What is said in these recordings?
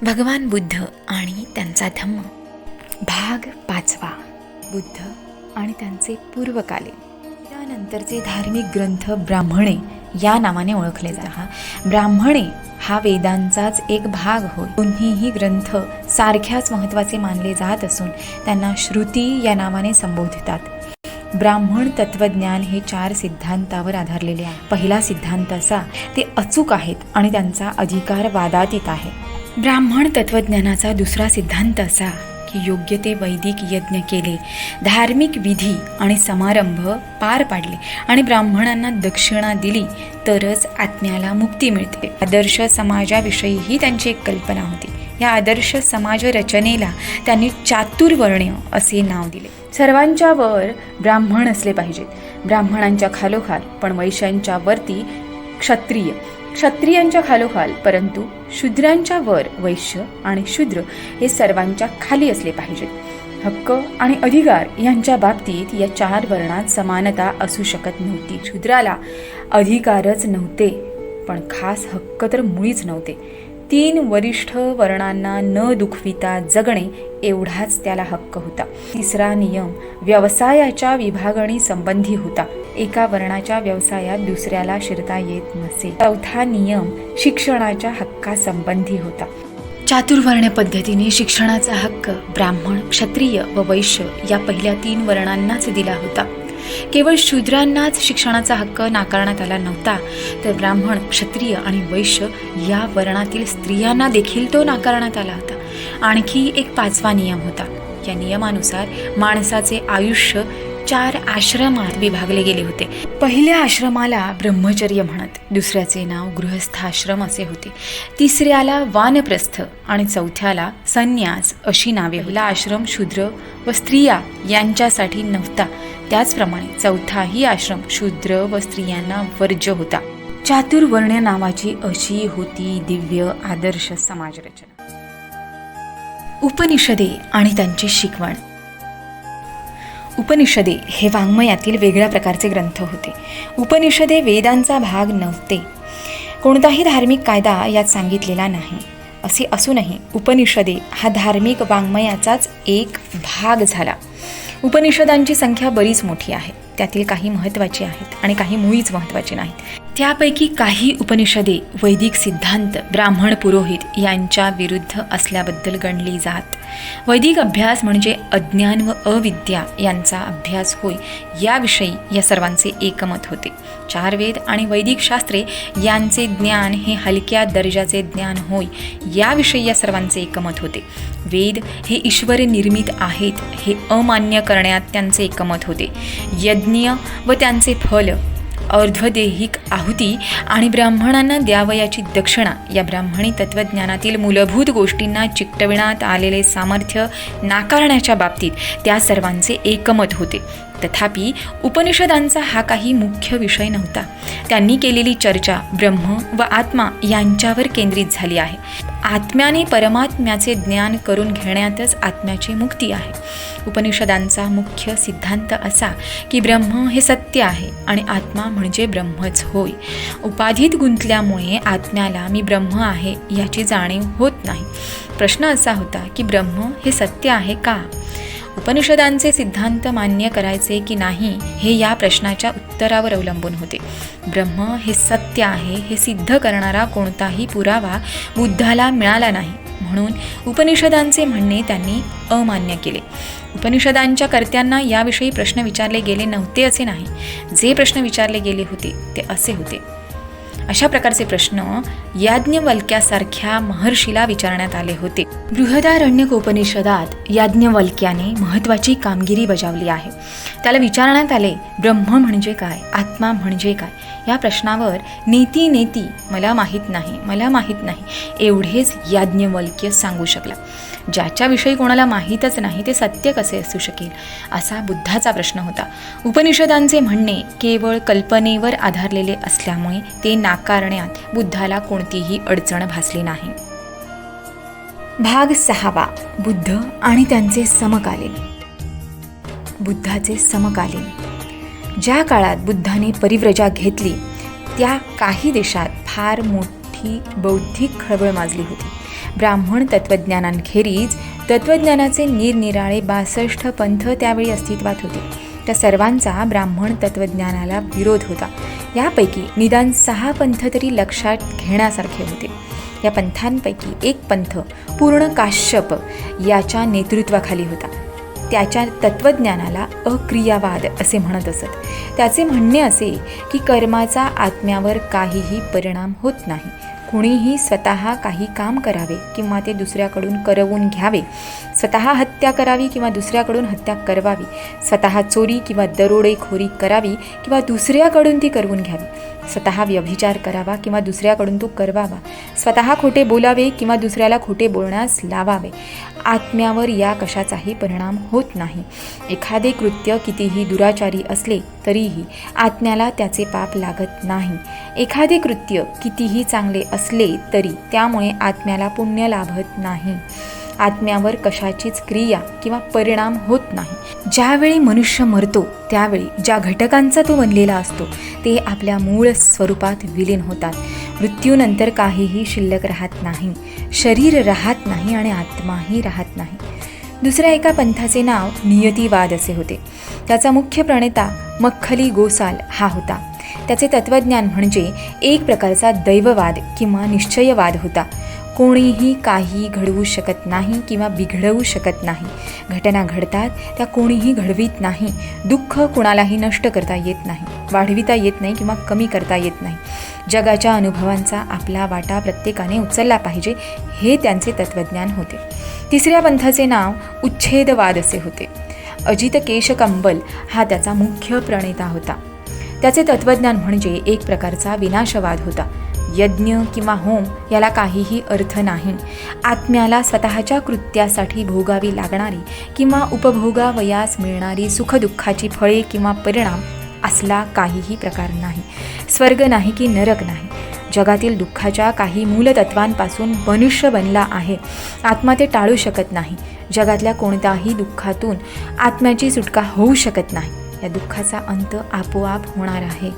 भगवान बुद्ध आणि त्यांचा धम्म. भाग पाचवा. बुद्ध आणि त्यांचे पूर्वकालीन. त्यानंतरचे धार्मिक ग्रंथ ब्राह्मणे या नावाने ओळखले जातात. ब्राह्मणे हा वेदांचाच एक भाग होय. दोन्हीही ग्रंथ सारख्याच महत्त्वाचे मानले जात असून त्यांना श्रुती या नावाने संबोधतात. ब्राह्मण तत्वज्ञान हे चार सिद्धांतावर आधारलेले आहे. पहिला सिद्धांत असा ते अचूक आहेत आणि त्यांचा अधिकार वादातीत आहे. ब्राह्मण तत्वज्ञानाचा दुसरा सिद्धांत असा की योग्य ते वैदिक यज्ञ केले धार्मिक विधी आणि समारंभ पार पाडले आणि ब्राह्मणांना दक्षिणा दिली तरच आत्म्याला मुक्ती मिळते. आदर्श समाजाविषयीही त्यांची एक कल्पना होती. या आदर्श समाज रचनेला त्यांनी चातुर्वर्ण्य असे नाव दिले. सर्वांच्या वर ब्राह्मण असले पाहिजेत. ब्राह्मणांच्या खालोखाल पण वैश्यांच्या वरती क्षत्रिय. क्षत्रियांच्या खालोखाल परंतु शूद्रांच्या वर वैश्य आणि शूद्र हे सर्वांच्या खाली असले पाहिजेत. हक्क आणि अधिकार यांच्या बाबतीत या चार वर्णात समानता असू शकत नव्हती. शूद्राला अधिकारच नव्हते पण खास हक्क तर मुळीच नव्हते. तीन वरिष्ठ वर्णांना न दुखविता जगणे एवढाच त्याला हक्क होता. तिसरा नियम व्यवसायाच्या विभागणी संबंधी होता. एका वर्णाच्या व्यवसायात दुसऱ्याला शिरता येत नसे. चौथा नियम शिक्षणाच्या हक्कासंबंधी होता. चातुर्वर्ण पद्धतीने शिक्षणाचा हक्क ब्राह्मण क्षत्रिय व वैश्य या पहिल्या तीन वर्णांनाच दिला होता. केवळ शूद्रांनाच शिक्षणाचा हक्क नाकारण्यात आला नव्हता तर ब्राह्मण क्षत्रिय आणि वैश्य या वर्णातील स्त्रियांना देखील तो नाकारण्यात आला होता. आणखी एक पाचवा नियम होता. या नियमानुसार माणसाचे आयुष्य चार आश्रमात विभागले गेले होते. पहिल्या आश्रमाला ब्रह्मचर्य म्हणत दुसऱ्याचे नाव गृहस्थाश्रम असे होते. तिसऱ्याला वानप्रस्थ आणि चौथ्याला संन्यास अशी नावे पहिला आश्रम शूद्र व स्त्रिया यांच्यासाठी नव्हता. त्याचप्रमाणे चौथाही आश्रम शूद्र व स्त्रियांना वर्ज्य होता. चातुर्वर्ण्य नावाची अशी होती दिव्य आदर्श समाजरचना. उपनिषदे आणि त्यांची शिकवण. उपनिषदे हे वाङ्मयातील वेगळ्या प्रकारचे ग्रंथ होते. उपनिषदे वेदांचा भाग नव्हते. कोणताही धार्मिक कायदा यात सांगितलेला नाही. असे असूनही उपनिषदे हा धार्मिक वाङ्मयाचाच एक भाग झाला. उपनिषदांची संख्या बरीच मोठी आहे. त्यातील काही महत्त्वाची आहेत आणि काही मुळीच महत्त्वाची नाहीत. त्यापैकी काही उपनिषदे वैदिक सिद्धांत ब्राह्मण पुरोहित यांच्या विरुद्ध असल्याबद्दल गणली जात. वैदिक अभ्यास म्हणजे अज्ञान व अविद्या यांचा अभ्यास होय याविषयी या सर्वांचे एकमत होते. चार वेद आणि वैदिक शास्त्रे यांचे ज्ञान हे हलक्या दर्जाचे ज्ञान होय याविषयी या सर्वांचे एकमत होते. वेद हे ईश्वर निर्मित आहेत हे अमान्य करण्यात त्यांचे एकमत होते. यज्ञ व त्यांचे फल अर्धदेहिक आहुती आणि ब्राह्मणांना द्यावयाची दक्षिणा. या ब्राह्मणी तत्त्वज्ञानातील मूलभूत गोष्टींना चिकटविण्यात आलेले सामर्थ्य नाकारण्याच्या बाबतीत त्या सर्वांचे एकमत होते. तथापि उपनिषदांचा हा काही मुख्य विषय नव्हता. त्यांनी केलेली चर्चा ब्रह्म व आत्मा यांच्यावर केंद्रित झाली आहे. आत्म्याने परमात्म्याचे ज्ञान करून घेण्यातच आत्म्याची मुक्ती आहे. उपनिषदांचा मुख्य सिद्धांत असा की ब्रह्म हे सत्य आहे आणि आत्मा म्हणजे ब्रह्मच होय. उपाधीत गुंतल्यामुळे आत्म्याला मी ब्रह्म आहे याची जाणीव होत नाही. प्रश्न असा होता की ब्रह्म हे सत्य आहे का? उपनिषदांचे सिद्धांत मान्य करायचे की नाही हे या प्रश्नाच्या उत्तरावर अवलंबून होते. ब्रह्म हे सत्य आहे हे सिद्ध करणारा कोणताही पुरावा बुद्धाला मिळाला नाही. म्हणून उपनिषदांचे म्हणणे त्यांनी अमान्य केले. उपनिषदांच्या कर्त्यांना याविषयी प्रश्न विचारले गेले नव्हते असे नाही. जे प्रश्न विचारले गेले होते ते असे होते. अशा प्रकारचे प्रश्न याज्ञवल्क्यासारख्या महर्षीला विचारण्यात आले होते. बृहदारण्यक उपनिषदात याज्ञवल्क्याने महत्त्वाची कामगिरी बजावली आहे. त्याला विचारण्यात आले ब्रह्म म्हणजे काय? आत्मा म्हणजे काय? या प्रश्नावर नेती नेती मला माहीत नाही मला माहीत नाही एवढेच याज्ञवल्क्य सांगू शकला. ज्याच्याविषयी कोणाला माहीतच नाही ते सत्य कसे असू शकेल? असा बुद्धाचा प्रश्न होता. उपनिषदांचे म्हणणे केवळ कल्पनेवर आधारलेले असल्यामुळे ते ना नाकारण्यात बुद्धाला कोणतीही अडचण भासली नाही. भाग सहावा. बुद्ध आणि त्यांचे समकालीन. बुद्धाचे समकालीन. ज्या काळात बुद्धाने परिव्रजा घेतली त्या काही देशात फार मोठी मोठी बौद्धिक खळबळ माजली होती. ब्राह्मण तत्त्वज्ञानांखेरीज तत्त्वज्ञानाचे निरनिराळे बासष्ट पंथ त्यावेळी अस्तित्वात होते. त्या सर्वांचा ब्राह्मण तत्त्वज्ञानाला विरोध होता. यापैकी निदान सहा पंथ तरी लक्षात घेण्यासारखे होते. या पंथांपैकी एक पंथ पूर्ण काश्यप याच्या नेतृत्वाखाली होता. त्याच्या तत्त्वज्ञानाला अक्रियावाद असे म्हणत असत. त्याचे म्हणणे असे की कर्माचा आत्म्यावर काहीही परिणाम होत नाही. कुणीही स्वतः काही काम करावे किंवा ते दुसऱ्याकडून करवून घ्यावे स्वतः हत्या करावी किंवा दुसऱ्याकडून हत्या करवावी स्वतः चोरी किंवा दरोडेखोरी करावी किंवा दुसऱ्याकडून ती करवून घ्यावी स्वतः व्यभिचार करावा किंवा दुसऱ्याकडून तो करवावा. स्वतः खोटे बोलावे किंवा दुसऱ्याला खोटे बोलण्यास लावावे. आत्म्यावर या कशाचाही परिणाम होत नाही. एखादे कृत्य कितीही दुराचारी असले तरीही आत्म्याला त्याचे पाप लागत नाही. एखादे कृत्य कितीही चांगले असले तरी त्यामुळे आत्म्याला पुण्य लाभत नाही. आत्म्यावर कशाचीच क्रिया किंवा परिणाम होत नाही. ज्यावेळी मनुष्य मरतो त्यावेळी ज्या घटकांचा तो बनलेला असतो ते आपल्या मूळ स्वरूपात विलीन होतात. मृत्यूनंतर काहीही शिल्लक राहत नाही. शरीर राहत नाही आणि आत्माही राहत नाही. दुसऱ्या एका पंथाचे नाव नियतीवाद असे होते. त्याचा मुख्य प्रणेता मख्खली गोसाल हा होता. त्याचे तत्त्वज्ञान म्हणजे एक प्रकारचा दैववाद किंवा निश्चयवाद होता. कोणीही काही घडवू शकत नाही किंवा बिघडवू शकत नाही. घटना घडतात त्या कोणीही घडवीत नाही. दुःख कुणालाही नष्ट करता येत नाही वाढविता येत नाही किंवा कमी करता येत नाही. जगाच्या अनुभवांचा आपला वाटा प्रत्येकाने उचलला पाहिजे हे त्यांचे तत्त्वज्ञान होते. तिसऱ्या पंथाचे नाव उच्छेदवाद असे होते. अजित केशकंबल हा त्याचा मुख्य प्रणेता होता. त्याचे तत्त्वज्ञान म्हणजे एक प्रकारचा विनाशवाद होता. यज्ञ किंवा होम याला काहीही अर्थ नाही. आत्म्याला स्वतःच्या कृत्यासाठी भोगावी लागणारी किंवा उपभोगावयास मिळणारी सुखदुःखाची फळे किंवा परिणाम असला काहीही प्रकार नाही. स्वर्ग नाही की नरक नाही. जगातील दुःखाच्या काही मूलतत्वांपासून मनुष्य बनला आहे. आत्मा ते टाळू शकत नाही. जगातल्या कोणत्याही दुःखातून आत्म्याची सुटका होऊ शकत नाही. या दुःखाचा अंत आपोआप होणार आहे.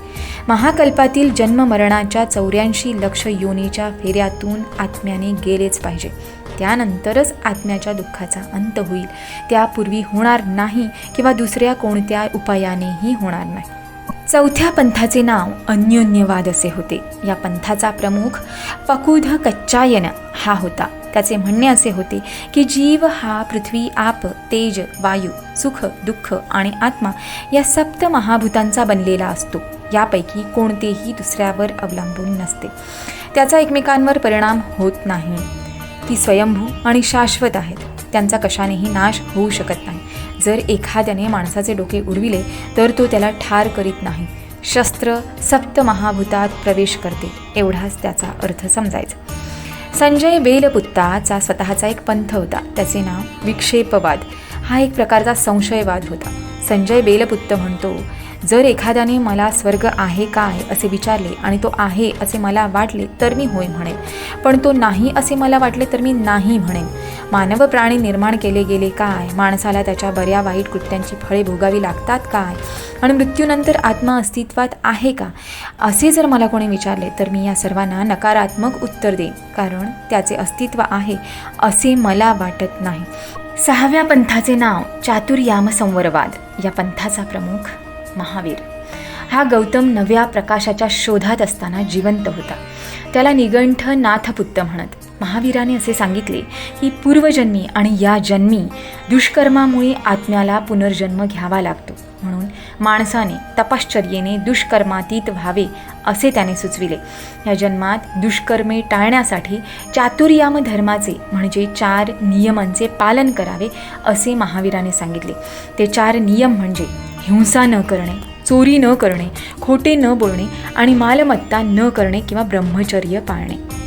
महाकल्पातील जन्ममरणाच्या चौऱ्याऐंशी लक्ष योनीच्या फेऱ्यातून आत्म्याने गेलेच पाहिजे. त्यानंतरच आत्म्याच्या दुःखाचा अंत होईल. त्यापूर्वी होणार नाही किंवा दुसऱ्या कोणत्या उपायानेही होणार नाही. चौथ्या पंथाचे नाव अन्योन्यवाद असे होते. या पंथाचा प्रमुख पकुध कच्चायन हा होता. त्याचे म्हणणे असे होते की जीव हा पृथ्वी आप तेज वायू सुख दुःख आणि आत्मा या सप्त महाभूतांचा बनलेला असतो. यापैकी कोणतेही दुसऱ्यावर अवलंबून नसते. त्याचा एकमेकांवर परिणाम होत नाही. ती स्वयंभू आणि शाश्वत आहेत. त्यांचा कशानेही नाश होऊ शकत नाही. जर एखाद्याने माणसाचे डोके उडविले तर तो त्याला ठार करीत नाही. शस्त्र सप्त महाभूतात प्रवेश करते. एवढाच त्याचा अर्थ समजायचा. संजय बेलपुत्ताचा स्वतःचा एक पंथ होता. त्याचे नाव विक्षेपवाद. हा एक प्रकारचा संशयवाद होता. संजय बेलपुत्त म्हणतो जर एखाद्याने मला स्वर्ग आहे काय असे विचारले आणि तो आहे असे मला वाटले तर मी होय म्हणेन. पण तो नाही असे मला वाटले तर मी नाही म्हणेन. मानव प्राणी निर्माण केले गेले काय? माणसाला त्याच्या बऱ्या वाईट कृत्यांची फळे भोगावी लागतात काय? आणि मृत्यूनंतर आत्मा अस्तित्वात आहे का? असे जर मला कोणी विचारले तर मी या सर्वांना नकारात्मक उत्तर देईन. कारण त्याचे अस्तित्व आहे असे मला वाटत नाही. सहाव्या पंथाचे नाव चातुर्याम संवरवाद. या पंथाचा प्रमुख महावीर. हा गौतम नव्या प्रकाशाच्या शोधात असताना जिवंत होता. त्याला निगंठ नाथपुत्त म्हणत. महावीराने असे सांगितले की पूर्वजन्मी आणि या जन्मी दुष्कर्मामुळे आत्म्याला पुनर्जन्म घ्यावा लागतो. म्हणून माणसाने तपश्चर्येने दुष्कर्मातीत व्हावे असे त्याने सुचविले. या जन्मात दुष्कर्मे टाळण्यासाठी चातुर्याम धर्माचे म्हणजे चार नियमांचे पालन करावे असे महावीराने सांगितले. ते चार नियम म्हणजे हिंसा न करणे चोरी न करणे खोटे न बोलणे आणि मालमत्ता न करणे किंवा ब्रह्मचर्य पाळणे.